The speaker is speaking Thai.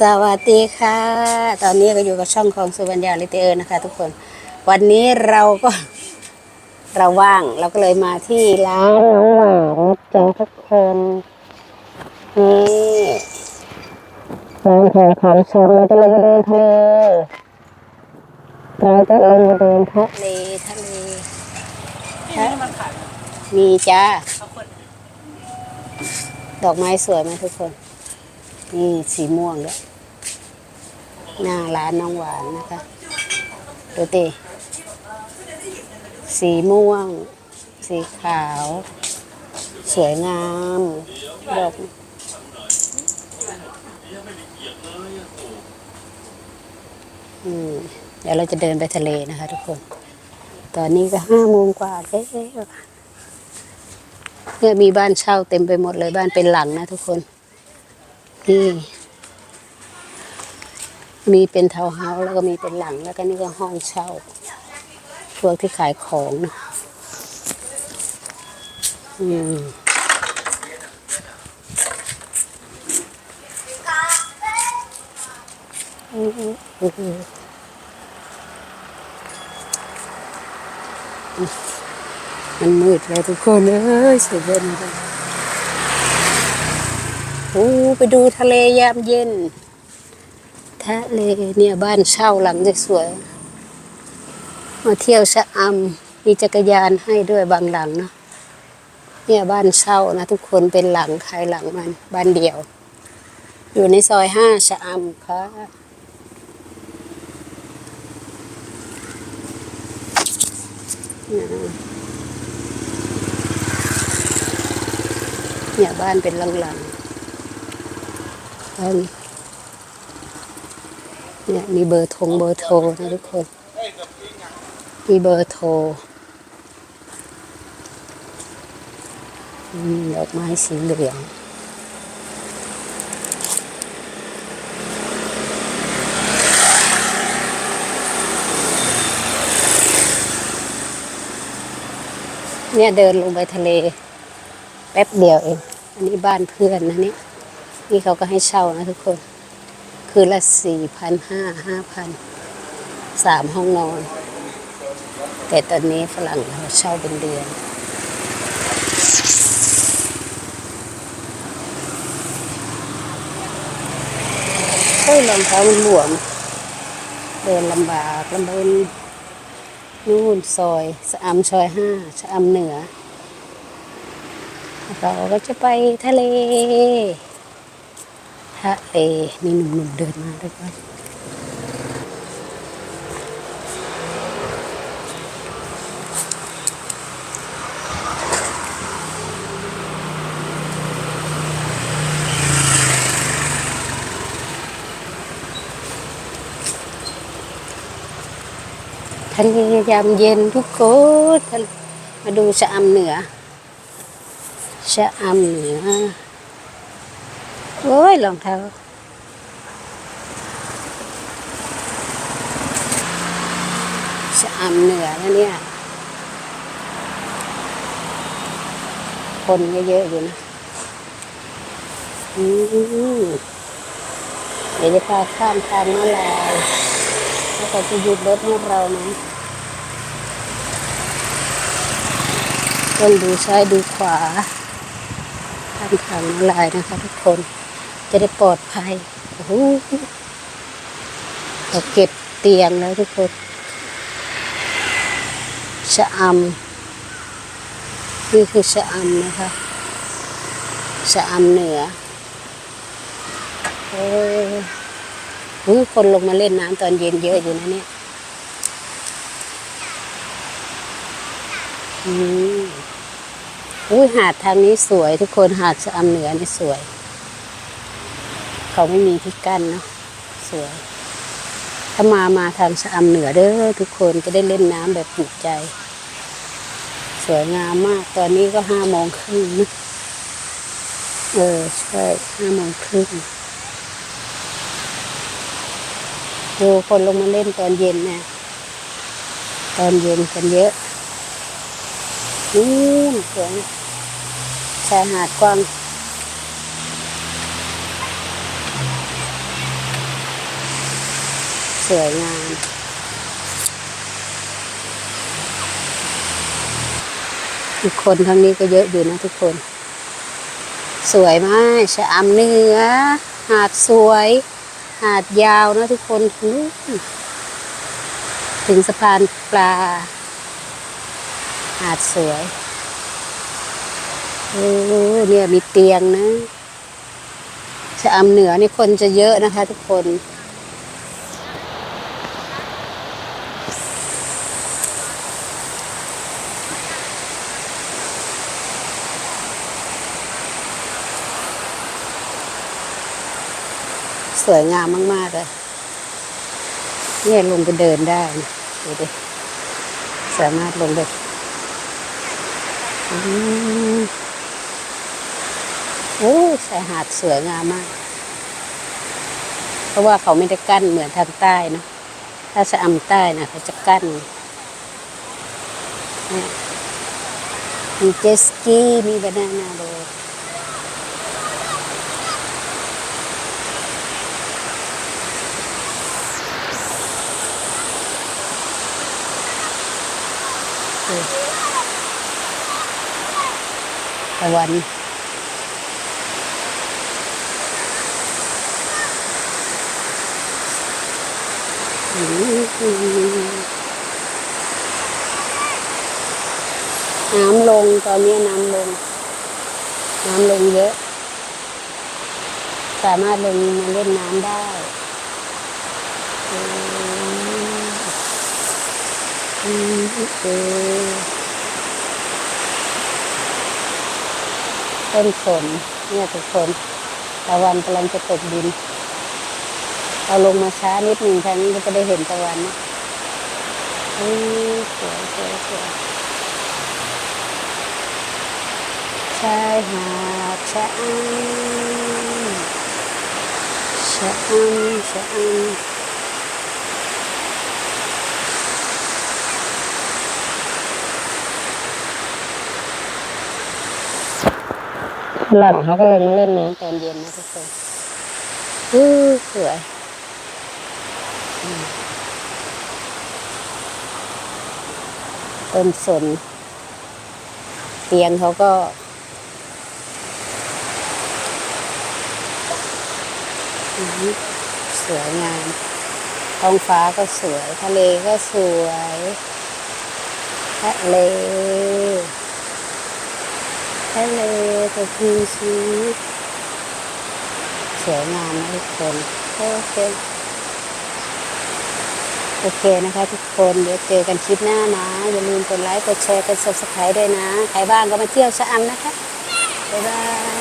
สวัสดีค่ะ ตอนนี้ก็อยู่กับช่องของสุวรรณยาลิเตอร์นะคะ ทุกคน วันนี้เราก็เราว่างเราก็เลยมาที่ร้านน้องหวานจ้าทุกคนนี่ร้านขายของชมเราจะลงมาเดินทะเลเราจะลงมาเดินทะเลทะเลนี่มันขายมีจ้าข้าวโพ ดอกไม้สวยไหมทุกคน นี่สีม่วงด้วยหน้าร้านน้องหวานนะคะดูติสีม่วง สีขาว สวยงาม ดอกอืมเดี๋ยวเราจะเดินไปทะเลนะคะทุกคน ตอนนี้ก็ห้าโมงกว่าแล้ว เนี่ยมีบ้านเช่าเต็มไปหมดเลยบ้านเป็นหลังนะทุกคน นี่ มีเป็นทาวน์เฮาส์แล้วก็มีเป็นหลังแล้วก็นี่ก็ห้องเช่า พวกที่ขายของนะอืมอืมอืมอืม มันมืดเลยทุกคนเอ้ยสุดเย็นเลยโอ้ไปดูทะเลยามเย็น ทะเลเนี่ยบ้านเช่าหลังสวยมาเที่ยวชะอำมีจักรยานให้ด้วยบางหลังเนาะเนี่ยบ้านเช่านะทุกคนเป็นหลังใครหลังมันบ้านเดียว อยู่ในซอยห้าชะอำค่ะ เนี่ยบ้านเป็นหลังๆบ้านเนี่ยมีเบอร์ทงเบอร์โทรนะทุกคน มีเบอร์โทรดอกไม้สีเหลืองเนี่ยเดินลงไปทะเล แป๊บเดียวเอง อันนี้บ้านเพื่อนนะนี่นี่เขาก็ให้เช่านะทุกคน คือละสี่พันห้าห้าพันสามห้องนอน แต่ตอนนี้ฝรั่งเขาเช่าเป็นเดือนเฮ้ยรองเท้ามันหลวม เดินลำบากลำบนนู่นซอยสะอำซอยห้าสะอำเหนือ เราก็จะไปทะเล ทะเลมีหนุ่มๆเดินมาด้วยกันทะเลยามเย็นทุกคนทะเลมาดูชะอำเหนือ ชะอำเหนือโอ้ยรองเท้าชะอำเหนือแล้วเนี่ย คนเยอะๆอยู่นะอืมเดี๋ยวจะพาข้ามทางมาลายแล้วก็จะหยุดรถให้เรานะต้องดูซ้ายดูขวา ข้ามทางมาลายนะคะ ทุกคนจะได้ปลอดภัยโอ้โหเราเก็บเตียงแล้วทุกคนชะอำนี่คือชะอำนะคะชะอำเหนือโอ้ยอุ๊ยคนลงมาเล่นน้ำตอนเย็นเยอะอยู่นะเนี่ย อืม อุ้ยหาดทางนี้สวยทุกคนหาดชะอำเหนือนี่สวย เขาไม่มีที่กั้นเนาะสวย ถ้ามามาทางชะอำเหนือเด้อทุกคนจะได้เล่นน้ำแบบจุใจ สวยงามมาก ตอนนี้ก็ห้าโมงครึ่งนะเออใช่ห้าโมงครึ่งดูคนลงมาเล่นตอนเย็นเนี่ยตอนเย็นกันเยอะนู่นสวย ชายหาดกว้างสวยงามทุกคนทางนี้ก็เยอะอยู่นะทุกคน สวยมากชะอำเนื้อ หาดสวย หาดยาวนะทุกคนถึงสะพานปลา หาดสวย โอ้เนี่ยมีเตียงนะชะอำเหนือนี่คนจะเยอะนะคะ ทุกคน สวยงามมากๆเลยเนี่ยลงไปเดินได้นะดูดิสามารถลงไปอืม โอ้ชายหาดสวยงามมาก เพราะว่าเขาไม่ได้กั้นเหมือนทางใต้นะถ้าชะอำใต้นะเขาจะกั้นมีเจสกีมีบานานาโบตะวัน น้ำลงตอนนี้น้ำลง น้ำลงเยอะ สามารถลงมาเล่นน้ำได้อืมเออต้นฝนเนี่ยทุกคนตะวันกำลังจะตกดิน เอาลงมาช้านิดหนึ่งทางนี้ก็จะได้เห็นตะวันนะอือสวยสวยสวยชายหาดชะอำชะอำชะอำหลังเขาก็ลงมาเล่นน้ำตอนเย็นนะทุกคนอือสวยอืม ต้นสน เตียงเขาก็ สวยงามท้องฟ้าก็สวย ทะเลก็สวย ทะเล ทะเลตะพีชีสวยงามทุกคนโอเค โอเคนะคะทุกคนเดี๋ยวเจอกันคลิปหน้านะ อย่าลืมกดไลค์ กดแชร์กด subscribe ด้วยนะ ใครบ้างก็มาเที่ยวชะอำนะคะ บ๊ายบาย